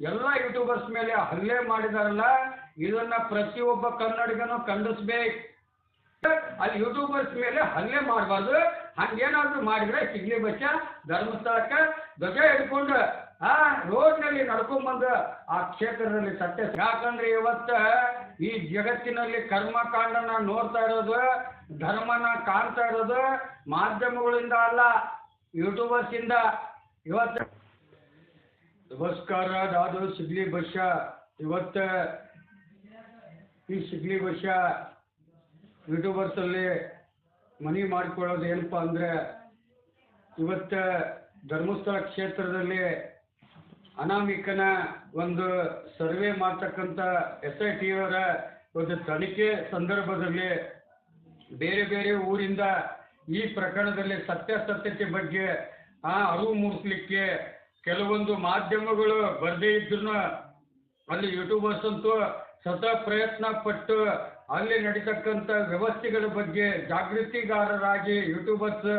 ಎಲ್ಲ ಯೂಟ್ಯೂಬರ್ಸ್ ಮೇಲೆ ಹಲ್ಲೆ ಮಾಡಿದಾರಲ್ಲ, ಇದನ್ನ ಪ್ರತಿಯೊಬ್ಬ ಕನ್ನಡಿಗನು ಖಂಡಿಸ್ಬೇಕು. ಅಲ್ಲಿ ಯೂಟ್ಯೂಬರ್ಸ್ ಮೇಲೆ ಹಲ್ಲೆ ಮಾಡಬಾರ್ದು. ಹಂಗೇನಾದ್ರು ಮಾಡಿದ್ರೆ ಸಿಗ್ಲಿ ಬಚ್ಚ. ಧರ್ಮಸ್ಥಳಕ್ಕೆ ಧ್ವಜ ಹಿಡ್ಕೊಂಡು, ಆ, ರೋಡ್ನಲ್ಲಿ ನಡ್ಕೊಂಡ್ಬಂದು ಆ ಕ್ಷೇತ್ರದಲ್ಲಿ ಸತ್ಯ ಯಾಕಂದ್ರೆ ಇವತ್ತ ಈ ಜಗತ್ತಿನಲ್ಲಿ ಕರ್ಮಕಾಂಡನ ನೋಡ್ತಾ ಇರೋದು, ಧರ್ಮನ ಕಾಣ್ತಾ ಇರೋದು ಮಾಧ್ಯಮಗಳಿಂದ ಅಲ್ಲ ಯೂಟ್ಯೂಬರ್ಸ್ ಇಂದ. ಇವತ್ತು ನಮಸ್ಕಾರ, ನಾನು ಸಿಗ್ಲಿ ಬಸ್ಸ ಇವತ್ತ ಈ ಸಿಗ್ಲಿ ಬಸ್ಸ ಯೂಟ್ಯೂಬರ್ಸಲ್ಲಿ ಮನಿ ಮಾಡ್ಕೊಳ್ಳೋದು ಏನಪ್ಪ ಅಂದರೆ, ಇವತ್ತ ಧರ್ಮಸ್ಥಳ ಕ್ಷೇತ್ರದಲ್ಲಿ ಅನಾಮಿಕನ ಒಂದು ಸರ್ವೆ ಮಾಡ್ತಕ್ಕಂಥ ಎಸ್ ಐ ಟಿಯವರ ಒಂದು ತನಿಖೆ ಸಂದರ್ಭದಲ್ಲಿ ಬೇರೆ ಬೇರೆ ಊರಿಂದ ಈ ಪ್ರಕರಣದಲ್ಲಿ ಸತ್ಯಾಸತ್ಯತೆ ಬಗ್ಗೆ ಆ ಅರಿವು ಮೂಡಿಸ್ಲಿಕ್ಕೆ ಕೆಲವೊಂದು ಮಾಧ್ಯಮಗಳು ಬರದೇ ಇದ್ರು ಅಲ್ಲಿ ಯೂಟ್ಯೂಬರ್ಸ್ ಅಂತೂ ಸತತ ಪ್ರಯತ್ನ ಪಟ್ಟು ಅಲ್ಲಿ ನಡೀತಕ್ಕಂಥ ವ್ಯವಸ್ಥೆಗಳ ಬಗ್ಗೆ ಜಾಗೃತಿಗಾರರಾಗಿ ಯೂಟ್ಯೂಬರ್ಸ್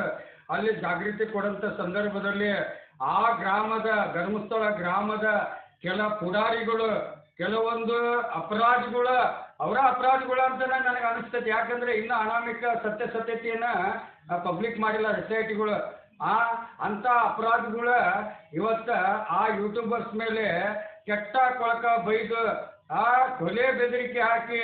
ಅಲ್ಲಿ ಜಾಗೃತಿ ಕೊಡಂತ ಸಂದರ್ಭದಲ್ಲಿ ಆ ಗ್ರಾಮದ ಧರ್ಮಸ್ಥಳ ಗ್ರಾಮದ ಕೆಲ ಪುಡಾರಿಗಳು, ಕೆಲವೊಂದು ಅಪರಾಧಿಗಳ, ಅವರ ಅಪರಾಧಿಗಳು ಅಂತಾನೆ ನನಗೆ ಅನಿಸ್ತೈತಿ ಯಾಕಂದ್ರೆ ಇನ್ನು ಅನಾಮಿಕ ಸತ್ಯಾಸತ್ಯತೆಯನ್ನ ಪಬ್ಲಿಕ್ ಮಾಡಿಲ್ಲ. ವೆಬ್ಸೈಟ್ಗಳು ಆ, ಅಂತ ಅಪರಾಧಿಗಳ ಇವತ್ತ ಆ ಯೂಟ್ಯೂಬರ್ಸ್ ಮೇಲೆ ಕೆಟ್ಟ ಕೊಳಕ ಬೈದು, ಆ, ಕೊಲೆ ಬೆದರಿಕೆ ಹಾಕಿ,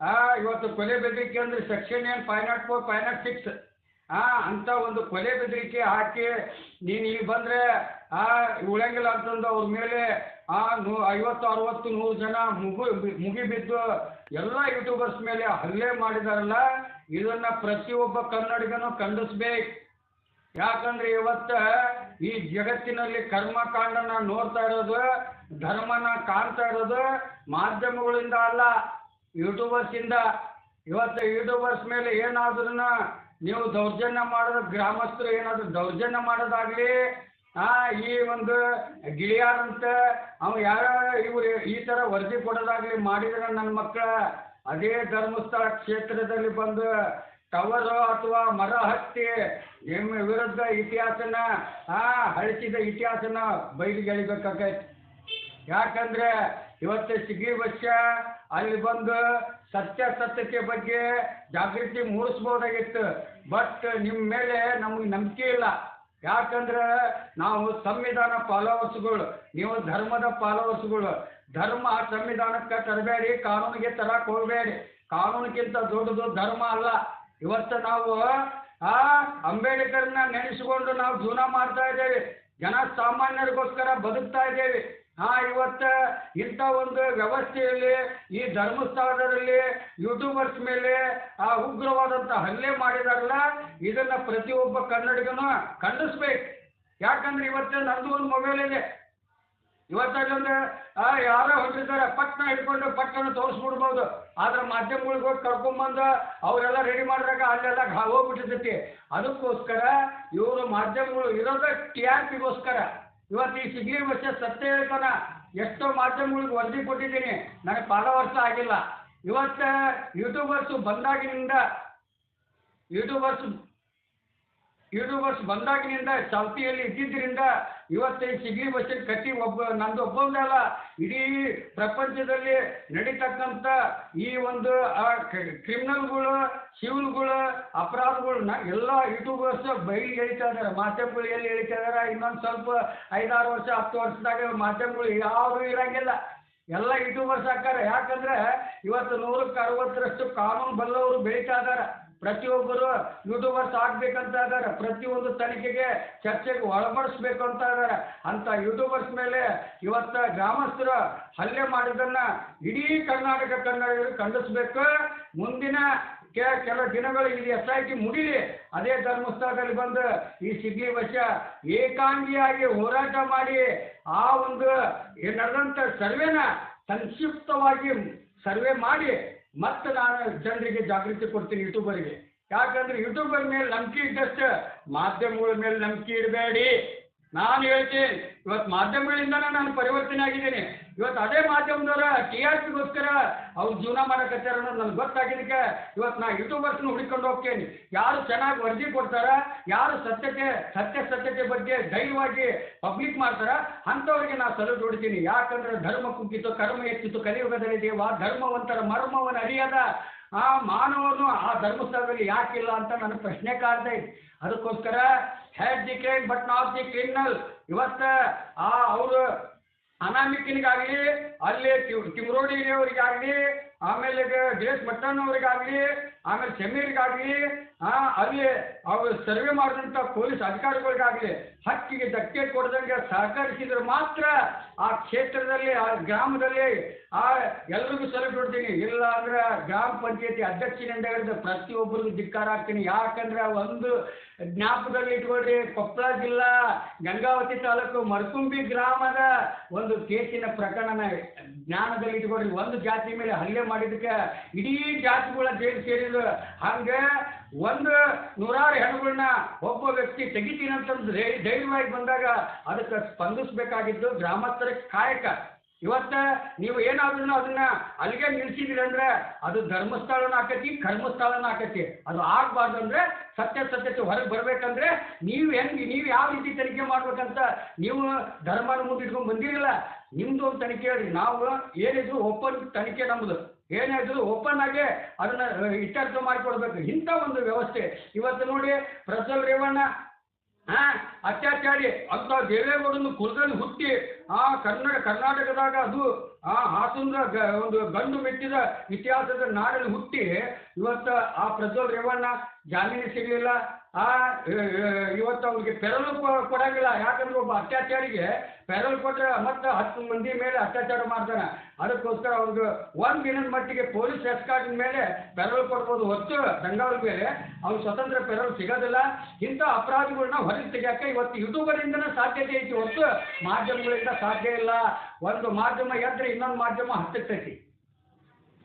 ಆ, ಇವತ್ತು ಕೊಲೆ ಬೆದರಿಕೆ ಅಂದ್ರೆ ಸೆಕ್ಷನ್ ಏನ್ five nought four five nought six ಆ, ಅಂತ ಒಂದು ಕೊಲೆ ಬೆದರಿಕೆ ಹಾಕಿ, ನೀನು ಇಲ್ಲಿ ಬಂದ್ರೆ, ಆ ಉಳಂಗಿಲ್ಲ ಅಂತಂದು ಅವ್ರ ಮೇಲೆ, ಆ, ನೂ, ಐವತ್ತು, ಅರವತ್ತು, ನೂರು ಜನ ಮುಗು, ಮುಗಿ ಬಿದ್ದು ಎಲ್ಲ ಯೂಟ್ಯೂಬರ್ಸ್ ಮೇಲೆ ಹಲ್ಲೆ ಮಾಡಿದಾರಲ್ಲ, ಇದನ್ನ ಪ್ರತಿಯೊಬ್ಬ ಕನ್ನಡಿಗನು ಖಂಡಿಸ್ಬೇಕು. ಯಾಕಂದ್ರೆ ಇವತ್ತ ಈ ಜಗತ್ತಿನಲ್ಲಿ ಕರ್ಮಕಾಂಡನ ನೋಡ್ತಾ ಇರೋದು, ಧರ್ಮನ ಕಾಣ್ತಾ ಇರೋದು ಮಾಧ್ಯಮಗಳಿಂದ ಅಲ್ಲ ಯೂಟ್ಯೂಬರ್ಸ್ ಇಂದ. ಇವತ್ತು ಯೂಟ್ಯೂಬರ್ಸ್ ಮೇಲೆ ಏನಾದ್ರೂ ನೀವು ದೌರ್ಜನ್ಯ ಮಾಡೋದು, ಗ್ರಾಮಸ್ಥರು ಏನಾದರೂ ದೌರ್ಜನ್ಯ ಮಾಡೋದಾಗ್ಲಿ, ಆ, ಈ ಒಂದು ಗಿಳಿಯಾರಂತ ಅವ ಯಾರ ಇವ್ರು ಈ ತರ ವರದಿ ಕೊಡೋದಾಗ್ಲಿ ಮಾಡಿದ್ರೆ ನನ್ನ ಮಕ್ಕಳ, ಅದೇ ಧರ್ಮಸ್ಥಳ ಕ್ಷೇತ್ರದಲ್ಲಿ ಬಂದು ಟವರು ಅಥವಾ ಮರ ಹತ್ತಿ ನಿಮ್ಮ ವಿರುದ್ಧ ಇತಿಹಾಸನ, ಆ, ಹಳಸಿದ ಇತಿಹಾಸನ ಬಯಲಿಗೆ ಎಳಿಬೇಕಾಗೈತಿ. ಯಾಕಂದ್ರೆ ಇವತ್ತು ಸಿಗಿ ವರ್ಷ ಅಲ್ಲಿ ಬಂದು ಸತ್ಯಾಸತ್ಯತೆ ಬಗ್ಗೆ ಜಾಗೃತಿ ಮೂಡಿಸ್ಬೋದಾಗಿತ್ತು. ಬಟ್ ನಿಮ್ಮ ಮೇಲೆ ನಮಗೆ ನಂಬಿಕೆ ಇಲ್ಲ. ಯಾಕಂದ್ರೆ ನಾವು ಸಂವಿಧಾನ ಫಾಲೋವರ್ಸ್ಗಳು ನೀವು ಧರ್ಮದ ಫಾಲೋವರ್ಸ್ಗಳು ಧರ್ಮ ಸಂವಿಧಾನಕ್ಕೆ ತರಬೇಡಿ, ಕಾನೂನಿಗೆ ತರಕ್ಕೆ ಹೋಗಬೇಡಿ. ಕಾನೂನಿಗಿಂತ ದೊಡ್ಡದು ಧರ್ಮ ಅಲ್ಲ. ಇವತ್ತು ನಾವು, ಆ, ಅಂಬೇಡ್ಕರ್ನ ನೆನೆಸಿಕೊಂಡು ನಾವು ಜೀವನ ಮಾಡ್ತಾ ಇದ್ದೇವೆ. ಜನ ಸಾಮಾನ್ಯರಿಗೋಸ್ಕರ ಬದುಕ್ತಾ ಇದ್ದೇವೆ. ಆ, ಇವತ್ತ ಇಂಥ ಒಂದು ವ್ಯವಸ್ಥೆಯಲ್ಲಿ, ಈ ಧರ್ಮಸ್ಥಳದಲ್ಲಿ ಯೂಟ್ಯೂಬರ್ಸ್ ಮೇಲೆ, ಆ, ಉಗ್ರವಾದಂಥ ಹಲ್ಲೆ ಮಾಡಿದಾರಲ್ಲ, ಇದನ್ನು ಪ್ರತಿಯೊಬ್ಬ ಕನ್ನಡಿಗನು ಖಂಡಿಸ್ಬೇಕು. ಯಾಕಂದ್ರೆ ಇವತ್ತು ನಂದು ಒಂದು ಮೊಬೈಲ್ ಇದೆ. ಇವತ್ತಲ್ಲೊಂದು ಆ, ಯಾರೋ ಹೊಂಟಿದ್ದಾರೆ ಪಟ್ನ ಹಿಡ್ಕೊಂಡು ಪಟ್ಟನ್ನು ತೋರಿಸ್ಬಿಡ್ಬೋದು. ಆದ್ರೆ ಮಾಧ್ಯಮಗಳಿಗೆ ಹೋಗಿ ಕರ್ಕೊಂಬಂದು ಅವರೆಲ್ಲ ರೆಡಿ ಮಾಡಿದಾಗ ಅಲ್ಲೆಲ್ಲ ಹೋಗ್ಬಿಟ್ಟಿರ್ತೈತಿ ಅದಕ್ಕೋಸ್ಕರ ಇವರು ಮಾಧ್ಯಮಗಳು ಇರೋದೇ ಟಿ ಆರ್ ಪಿಗೋಸ್ಕರ ಇವತ್ತು ಈ ಸಿಗ್ಲಿ ವರ್ಷ ಸತ್ಯ ಹೇಳ್ತಾನ ಎಷ್ಟೋ ಮಾಧ್ಯಮಗಳಿಗೆ ವರದಿ ಕೊಟ್ಟಿದ್ದೀನಿ. ನನಗೆ ಪಾಲ ವರ್ಷ ಆಗಿಲ್ಲ. ಇವತ್ತು ಯೂಟ್ಯೂಬರ್ಸ್ ಬಂದಾಗಿನಿಂದ ಯೂಟ್ಯೂಬರ್ಸ್ ಯೂಟ್ಯೂಬರ್ಸ್ ಬಂದಾಗಿನಿಂದ ಚಾಲ್ತಿಯಲ್ಲಿ ಇದ್ದಿದ್ದರಿಂದ ಇವತ್ತು ಈ ಸಿಗ್ಲಿ ಬಸ್ಸಿನ ಕಟ್ಟಿ ಒಬ್ಬ, ನಂದು ಒಬ್ಬಂದೇ ಅಲ್ಲ, ಇಡೀ ಪ್ರಪಂಚದಲ್ಲಿ ನಡೀತಕ್ಕಂಥ ಈ ಒಂದು ಕ್ರಿಮಿನಲ್ಗಳು ಸಿವಿಲ್ಗಳು ಅಪರಾಧಗಳನ್ನ ಎಲ್ಲ ಯೂಟ್ಯೂಬರ್ಸ್ ಬೈಲಿ ಎಳಿತಾ ಇದ್ದಾರೆ, ಮಾಧ್ಯಮಗಳು ಎಲ್ಲಿ ಎಳಿತಾ ಇದ್ದಾರೆ, ಇನ್ನೊಂದು ಸ್ವಲ್ಪ ಐದಾರು ವರ್ಷ, ಹತ್ತು ವರ್ಷದಾಗ ಮಾಧ್ಯಮಗಳು ಯಾವುದೂ ಇರಂಗಿಲ್ಲ. ಎಲ್ಲ ಯೂಟ್ಯೂಬರ್ಸ್ ಹಾಕಾರ ಯಾಕಂದ್ರೆ ಇವತ್ತು ನೂರಕ್ಕೆ ಅರವತ್ತರಷ್ಟು ಕಾನೂನು ಬಲ್ಲವರು ಬೆಳೀತಾ ಇದ್ದಾರೆ. ಪ್ರತಿಯೊಬ್ಬರು ಯೂಟ್ಯೂಬರ್ಸ್ ಆಗ್ಬೇಕಂತ ಇದ್ದಾರೆ. ಪ್ರತಿಯೊಂದು ತನಿಖೆಗೆ ಚರ್ಚೆಗೆ ಒಳಪಡಿಸ್ಬೇಕು ಅಂತ ಇದ್ದಾರೆ. ಅಂತ ಯೂಟ್ಯೂಬರ್ಸ್ ಮೇಲೆ ಇವತ್ತ ಗ್ರಾಮಸ್ಥರು ಹಲ್ಲೆ ಮಾಡಿದ್ದನ್ನ ಇಡೀ ಕರ್ನಾಟಕ ಕನ್ನಡಿಗರು ಖಂಡಿಸ್ಬೇಕು. ಮುಂದಿನ ಕೆಲ ದಿನಗಳು ಇಲ್ಲಿ ಎಸ್ ಐ ಟಿ ಮುಗಿಲಿ. ಅದೇ ಧರ್ಮಸ್ಥಳದಲ್ಲಿ ಬಂದು ಈ ಸಿಗ್ಲಿ ವರ್ಷ ಏಕಾಂಗಿಯಾಗಿ ಹೋರಾಟ ಮಾಡಿ ಆ ಒಂದು ನಡೆದಂಥ ಸರ್ವೆನ ಸಂಕ್ಷಿಪ್ತವಾಗಿ ಸರ್ವೆ ಮಾಡಿ. ಮತ್ತೆ ನಾನು ಜನರಿಗೆ ಜಾಗೃತಿ ಕೊಡ್ತೀನಿ ಯೂಟ್ಯೂಬರಿಗೆ. ಯಾಕಂದ್ರೆ ಯೂಟ್ಯೂಬರ್ ಮೇಲೆ ನಂಬಿಕೆ ಇದ್ದಷ್ಟು ಮಾಧ್ಯಮಗಳ ಮೇಲೆ ನಂಬಿಕೆ ಇಡಬೇಡಿ ನಾನು ಹೇಳ್ತೀನಿ, ಇವತ್ತು ಮಾಧ್ಯಮಗಳಿಂದನೇ ನಾನು ಪರಿವರ್ತನೆ ಆಗಿದ್ದೀನಿ. ಇವತ್ತು ಅದೇ ಮಾಧ್ಯಮದವರ ಟಿ ಆರ್ ಪಿಗೋಸ್ಕರ ಅವ್ರು ಜೀವನ ಮಾಡಕತ್ತಾರ ಅನ್ನೋದು ನನಗೆ ಗೊತ್ತಾಗಿದ್ದಕ್ಕೆ ಇವತ್ತು ನಾ ಯೂಟ್ಯೂಬರ್ಸ್ನ ಹುಡುಕೊಂಡು ಹೋಗ್ತೇನೆ. ಯಾರು ಚೆನ್ನಾಗಿ ವರದಿ ಕೊಡ್ತಾರ, ಯಾರು ಸತ್ಯತೆ ಸತ್ಯಾಸತ್ಯತೆ ಬಗ್ಗೆ ಧೈರ್ಯವಾಗಿ ಪಬ್ಲಿಕ್ ಮಾಡ್ತಾರ, ಅಂಥವ್ರಿಗೆ ನಾ ಸಲ ಹೊಡಿತೀನಿ. ಯಾಕಂದ್ರೆ ಧರ್ಮ ಕುಗ್ಗಿತು ಕರ್ಮ ಹೆಚ್ಚಿತು ಕಲಿಯುಗದಲ್ಲಿ ದೇವ ಧರ್ಮವಂತರ, ಮರ್ಮವನ್ನು ಅರಿಯದ ಆ ಮಾನವನು ಆ ಧರ್ಮಸ್ಥಳದಲ್ಲಿ ಯಾಕಿಲ್ಲ ಅಂತ ನನ್ನ ಪ್ರಶ್ನೆ ಕಾಡ್ತಾ ಇದೆ ಅದಕ್ಕೋಸ್ಕರ hate the crime but not the criminal ಇವತ್ತು ಆ ಅವರು ಅನಾಮಿಕನಿಗಾಗಲಿ ಅಲ್ಲಿ ತಿಮ್ರೋಡಿಯವರಿಗಾಗಲಿ ಆಮೇಲೆ ದಿನೇಶ್ ಮಟ್ಟನ್ ಅವರಿಗಾಗಲಿ ಆಮೇಲೆ ಚೆನ್ನೀರಿಗಾಗಲಿ ಆ, ಅಲ್ಲಿ ಅವರು ಸರ್ವೆ ಮಾಡಿದಂಥ ಪೊಲೀಸ್ ಅಧಿಕಾರಿಗಳಿಗಾಗಲಿ ಹಕ್ಕಿಗೆ ಧಕ್ಕೆ ಕೊಡದಂಗೆ ಸಹಕರಿಸಿದ್ರೆ ಮಾತ್ರ ಆ ಕ್ಷೇತ್ರದಲ್ಲಿ, ಆ ಗ್ರಾಮದಲ್ಲಿ, ಆ ಎಲ್ರಿಗೂ ಸಲಹೆ ಕೊಡ್ತೀನಿ. ಇಲ್ಲ ಅಂದ್ರೆ ಗ್ರಾಮ ಪಂಚಾಯತಿ ಅಧ್ಯಕ್ಷನಿಂದ ಹಿಡಿದು ಪ್ರತಿಯೊಬ್ಬರಿಗೂ ಧಿಕ್ಕಾರ ಹಾಕ್ತೀನಿ ಯಾಕಂದ್ರೆ ಒಂದು ಜ್ಞಾಪಕದಲ್ಲಿ ಇಟ್ಕೊಳ್ರಿ, ಕೊಪ್ಪಳ ಜಿಲ್ಲಾ ಗಂಗಾವತಿ ತಾಲೂಕು ಮರ್ಕುಂಬಿ ಗ್ರಾಮದ ಒಂದು ಕೇಸಿನ ಪ್ರಕರಣನ ಜ್ಞಾನದಲ್ಲಿ ಇಟ್ಕೊಳ್ರಿ. ಒಂದು ಜಾತಿ ಮೇಲೆ ಹಲ್ಲೆ ಮಾಡಿದ್ದಕ್ಕೆ ಇಡೀ ಜಾತಿಗಳ ಜೈಲು ಸೇರಿದ್ರು. ಹಂಗೆ ಒಂದು ನೂರಾರು ಹೆಣ್ಣುಗಳನ್ನ ಒಬ್ಬ ವ್ಯಕ್ತಿ ತೆಗಿತೀನಂತಂದು ಧೈರ್ಯವಾಗಿ ಬಂದಾಗ ಅದಕ್ಕೆ ಸ್ಪಂದಿಸ್ಬೇಕಾಗಿದ್ದು ಗ್ರಾಮಸ್ಥರ ಕಾಯಕ. ಇವತ್ತು ನೀವು ಏನಾದ್ರೂ ಅದನ್ನ ಅಲ್ಲಿಗೆ ನಿಲ್ಸಿದಿರಿ ಅಂದ್ರೆ ಅದು ಧರ್ಮಸ್ಥಳನ ಆಕತಿ, ಕರ್ಮಸ್ಥಳನ ಆಕತಿ. ಅದು ಆಗ್ಬಾರ್ದು ಅಂದ್ರೆ ಸತ್ಯ ಸತ್ಯತೆ ಹೊರಗೆ ಬರ್ಬೇಕಂದ್ರೆ ನೀವು ಹೆಂಗೆ, ನೀವು ಯಾವ ರೀತಿ ತನಿಖೆ ಮಾಡ್ಬೇಕಂತ ನೀವು ಧರ್ಮನ ಮುಂದೆ ಇಟ್ಕೊಂಡು ನಿಮ್ದು ಒಂದು ತನಿಖೆ ಹೇಳಿ. ನಾವು ಏನಿದ್ರು ಓಪನ್ ತನಿಖೆ ನಮ್ಮದು ಏನೇ ಇದ್ರು ಓಪನ್ ಆಗಿ ಅದನ್ನ ಇತ್ಯರ್ಥ ಮಾಡಿಕೊಡ್ಬೇಕು. ಇಂಥ ಒಂದು ವ್ಯವಸ್ಥೆ. ಇವತ್ತು ನೋಡಿ ಪ್ರಜ್ವಲ್ ರೇವಣ್ಣ ಹಾ ಅತ್ಯಾಚಾರಿ, ಅಂತ ದೇವೇಗೌಡನ ಕುಲದಲ್ಲಿ ಹುಟ್ಟಿ, ಆ ಕನ್ನಡ ಕರ್ನಾಟಕದಾಗ ಅದು, ಆ, ಹಾಸನದ ಒಂದು ಗಂಡು ಮೆಟ್ಟಿದ ಇತಿಹಾಸದ ನಾಡಲ್ಲಿ ಹುಟ್ಟಿ, ಇವತ್ತು ಆ ಪ್ರಜ್ವಲ್ ರೇವಣ್ಣ ಜಾಮೀನು ಸಿಗಲಿಲ್ಲ. ಇವತ್ತು ಅವ್ರಿಗೆ ಪೆರಲು ಕೊಡೋಂಗಿಲ್ಲ ಕೊಡಂಗಿಲ್ಲ. ಯಾಕಂದ್ರೆ ಒಬ್ಬ ಅತ್ಯಾಚಾರಿಗೆ ಪೆರಲ್ ಕೊಟ್ಟರೆ ಮತ್ತೆ ಹತ್ತು ಮಂದಿ ಮೇಲೆ ಅತ್ಯಾಚಾರ ಮಾಡ್ತಾನೆ. ಅದಕ್ಕೋಸ್ಕರ ಅವ್ರಿಗೆ ಒಂದು ದಿನದ ಮಟ್ಟಿಗೆ ಪೊಲೀಸ್ ಎಸ್ಕಾರ್ಟಿನ ಮೇಲೆ ಪೆರಲ್ ಕೊಡ್ಬೋದು ಹೊತ್ತು ಬೆಂಗಾಲ್ ಮೇಲೆ ಅವ್ನು ಸ್ವತಂತ್ರ ಪೆರಲ್ ಸಿಗೋದಿಲ್ಲ. ಇಂಥ ಅಪರಾಧಿಗಳನ್ನ ಹೊರಗೆ ತೆಗಿಯಾಕ ಇವತ್ತು ಯೂಟ್ಯೂಬರಿಂದನೇ ಸಾಧ್ಯತೆ ಐತಿ. ಹೊತ್ತು ಮಾಧ್ಯಮಗಳಿಂದ ಸಾಧ್ಯ ಇಲ್ಲ. ಒಂದು ಮಾಧ್ಯಮ ಎದ್ರೆ ಇನ್ನೊಂದು ಮಾಧ್ಯಮ ಹತ್ತಿರ್ತೈತಿ.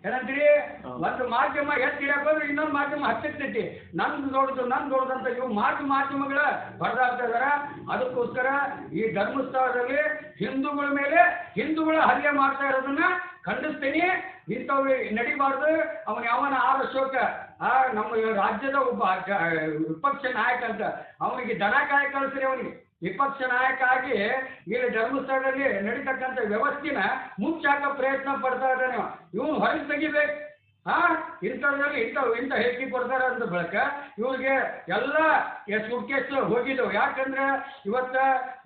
ಏನಂತೀರಿ? ಒಂದು ಮಾಧ್ಯಮ ಎತ್ತಿ ಹೋದ್ರೆ ಇನ್ನೊಂದು ಮಾಧ್ಯಮ ಹತ್ತಿರ್ತೈತಿ ನಂದು ದೊಡ್ಡದು ನಂದು ದೊಡ್ಡದಂತ ಇವು ಮಾತು ಮಾಧ್ಯಮಗಳ ಹೊಡೆದಾಡ್ತಾ ಇದಾರೆ. ಅದಕ್ಕೋಸ್ಕರ ಈ ಧರ್ಮಸ್ಥಳದಲ್ಲಿ ಹಿಂದೂಗಳ ಮೇಲೆ ಹಿಂದೂಗಳ ಹಲ್ಲೆ ಮಾಡ್ತಾ ಇರೋದನ್ನ ಖಂಡಿಸ್ತೀನಿ. ಇಂಥವು ನಡಿಬಾರ್ದು. ಅವನ ಯಾವನ ಆರ ಅಶೋಕ ಆ ನಮ್ಮ ರಾಜ್ಯದ ಒಬ್ಬ ವಿಪಕ್ಷ ನಾಯಕ ಅಂತ, ಅವನಿಗೆ ದನ ಕಾಯಿ ಕಳಿಸ್ರಿ ಅವನಿಗೆ. ವಿಪಕ್ಷ ನಾಯಕ ಆಗಿ ಇಲ್ಲಿ ಧರ್ಮಸ್ಥಳದಲ್ಲಿ ನಡೀತಕ್ಕಂಥ ವ್ಯವಸ್ಥೆನ ಮುಚ್ಚಾಕ ಪ್ರಯತ್ನ ಪಡ್ತಾ ಇದ್ದಾನೆ ಇವನು ಹೊರಗೆ ತೆಗಿಬೇಕು. ಹಾ ಇಂಥದ್ರಲ್ಲಿ ಇಂಥ ಇಂಥ ಹೇಳಿಕೆ ಕೊಡ್ತಾರೆ ಅಂತ ಬಳಕ ಇವ್ರಿಗೆ ಎಲ್ಲ ಸುಟ್ಕೇಸ್ ಹೋಗಿದ್ದವು. ಯಾಕಂದ್ರೆ ಇವತ್ತ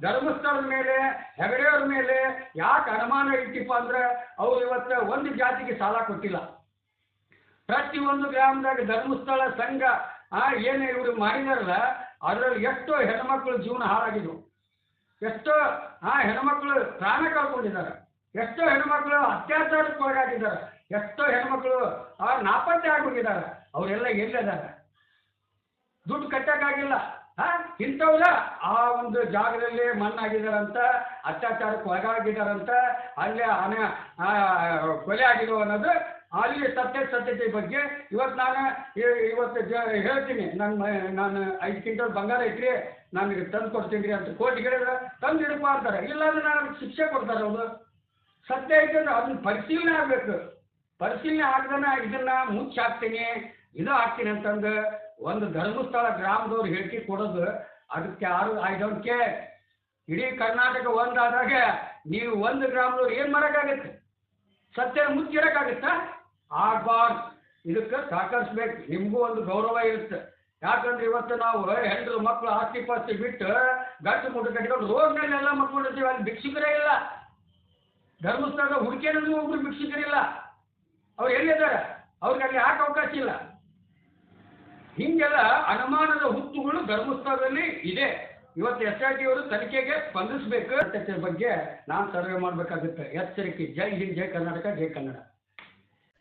ಧರ್ಮಸ್ಥಳದ ಮೇಲೆ, ಹೆಗಡೆಯವ್ರ ಮೇಲೆ ಯಾಕೆ ಅನುಮಾನ ಇಟ್ಟಿಪ್ಪ ಅಂದ್ರೆ ಅವ್ರು ಇವತ್ತ ಒಂದು ಜಾತಿಗೆ ಸಾಲ ಕೊಟ್ಟಿಲ್ಲ. ಪ್ರತಿಯೊಂದು ಗ್ರಾಮದಾಗ ಧರ್ಮಸ್ಥಳ ಸಂಘ ಆ ಏನು ಇವರು ಮಾಡಿದಾರಲ್ಲ ಅದರಲ್ಲಿ ಎಷ್ಟೋ ಹೆಣ್ಮಕ್ಳು ಜೀವನ ಹಾಳಾಗಿದ್ವು. ಎಷ್ಟೋ ಆ ಹೆಣ್ಮಕ್ಳು ಪ್ರಾಣ ಕಳ್ಕೊಂಡಿದ್ದಾರೆ. ಎಷ್ಟೋ ಹೆಣ್ಮಕ್ಳು ಅತ್ಯಾಚಾರಕ್ಕೆ ಒಳಗಾಗಿದ್ದಾರೆ. ಎಷ್ಟೋ ಹೆಣ್ಮಕ್ಳು ಆ ನಾಪತ್ತೆ ಆಗೋಗಿದ್ದಾರೆ. ಅವರೆಲ್ಲ ಎಲ್ಲಿದ್ದಾರೆ ದುಡ್ಡು ಕಟ್ಟಕ್ಕಾಗಿಲ್ಲ. ಹಾ ಇಂಥವ್ರ ಆ ಒಂದು ಜಾಗದಲ್ಲಿ ಮಣ್ಣಾಗಿದ್ದಾರಂತ ಅತ್ಯಾಚಾರಕ್ಕೆ ಒಳಗಾಗಿದ್ದಾರಂತ ಅಲ್ಲಿ ಅನ ಆ, ಕೊಲೆ ಆಗಿರೋ ಅನ್ನೋದು ಅಲ್ಲಿ ಸತ್ಯಾಸತ್ಯತೆ ಬಗ್ಗೆ ಇವತ್ತು ನಾನು ಇವತ್ತು ಹೇಳ್ತೀನಿ. ನನ್ನ ನಾನು ಐದು ಕ್ವಿಂಟಲ್ ಬಂಗಾರ ಐತ್ರಿ ನನಗೆ ತಂದು ಕೊಡ್ತೀನಿ ರೀ ಅಂತ ಕೋರ್ಟ್ ಹೇಳಿದ್ರೆ ತಂದು ಇಡಪ್ಪ ಅಂತಾರೆ. ಇಲ್ಲಾಂದ್ರೆ ನನಗೆ ಶಿಕ್ಷೆ ಕೊಡ್ತಾರೆ ಅವರು. ಸತ್ಯ ಐತಂದ್ರೆ ಅದನ್ನ ಪರಿಶೀಲನೆ ಆಗಬೇಕು. ಪರಿಶೀಲನೆ ಆಗ್ದನ ಇದನ್ನ ಮುಚ್ಚಾಕ್ತೀನಿ ಇದು ಹಾಕ್ತೀನಿ ಅಂತಂದು ಒಂದು ಧರ್ಮಸ್ಥಳ ಗ್ರಾಮದವ್ರು ಹೇಳಿಕೆ ಕೊಡೋದು. ಅದಕ್ಕೆ ಯಾರು, ಐ ಡೋಂಟ್ ಕೇರ್. ಇಡೀ ಕರ್ನಾಟಕ ಒಂದಾದಾಗ ನೀವು ಒಂದು ಗ್ರಾಮದವ್ರು ಏನು ಮಾಡೋಕ್ಕಾಗತ್ತೆ? ಸತ್ಯ ಮುಚ್ಚಿಡಕ್ಕಾಗತ್ತಾ? ಆಗ್ಬಾರ್ದು ಇದಕ್ಕೆ ಸಹಕರಿಸ್ಬೇಕು ನಿಮಗೂ ಒಂದು ಗೌರವ ಇರುತ್ತೆ. ಯಾಕಂದ್ರೆ ಇವತ್ತು ನಾವು ಹೆಂಡ್ರು ಮಕ್ಕಳು ಆಸ್ತಿ ಪಾಸ್ತಿ ಬಿಟ್ಟು ಗಂಟು ಮುಟ್ಟು ಕಟ್ಕೊಂಡು ಎಲ್ಲ ಮಕ್ಕೊಂಡಿರ್ತೀವಿ ಅಲ್ಲಿ ಭಿಕ್ಷುಕರೇ ಇಲ್ಲ. ಧರ್ಮಸ್ಥಳದ ಹುಡುಕಿಯಲ್ಲೂ ಒಬ್ರು ಭಿಕ್ಷುಕರಿಲ್ಲ ಅವ್ರು ಎಲ್ಲಿದ್ದಾರೆ? ಅವ್ರಿಗೆ ಅಲ್ಲಿ ಯಾಕೆ ಅವಕಾಶ ಇಲ್ಲ? ಹಿಂಗೆಲ್ಲ ಅನುಮಾನದ ಹುತ್ತುಗಳು ಧರ್ಮಸ್ಥಳದಲ್ಲಿ ಇದೆ. ಇವತ್ತು ಎಸ್ ಆರ್ ಟಿ ಅವರು ತನಿಖೆಗೆ ಸ್ಪಂದಿಸಬೇಕು. ಬಗ್ಗೆ ನಾನು ಸರ್ವೆ ಮಾಡಬೇಕಾಗುತ್ತೆ. ಎಚ್ಚರಿಕೆ. ಜೈ ಹಿಂದ್, ಜೈ ಕರ್ನಾಟಕ, ಜೈ ಕನ್ನಡ.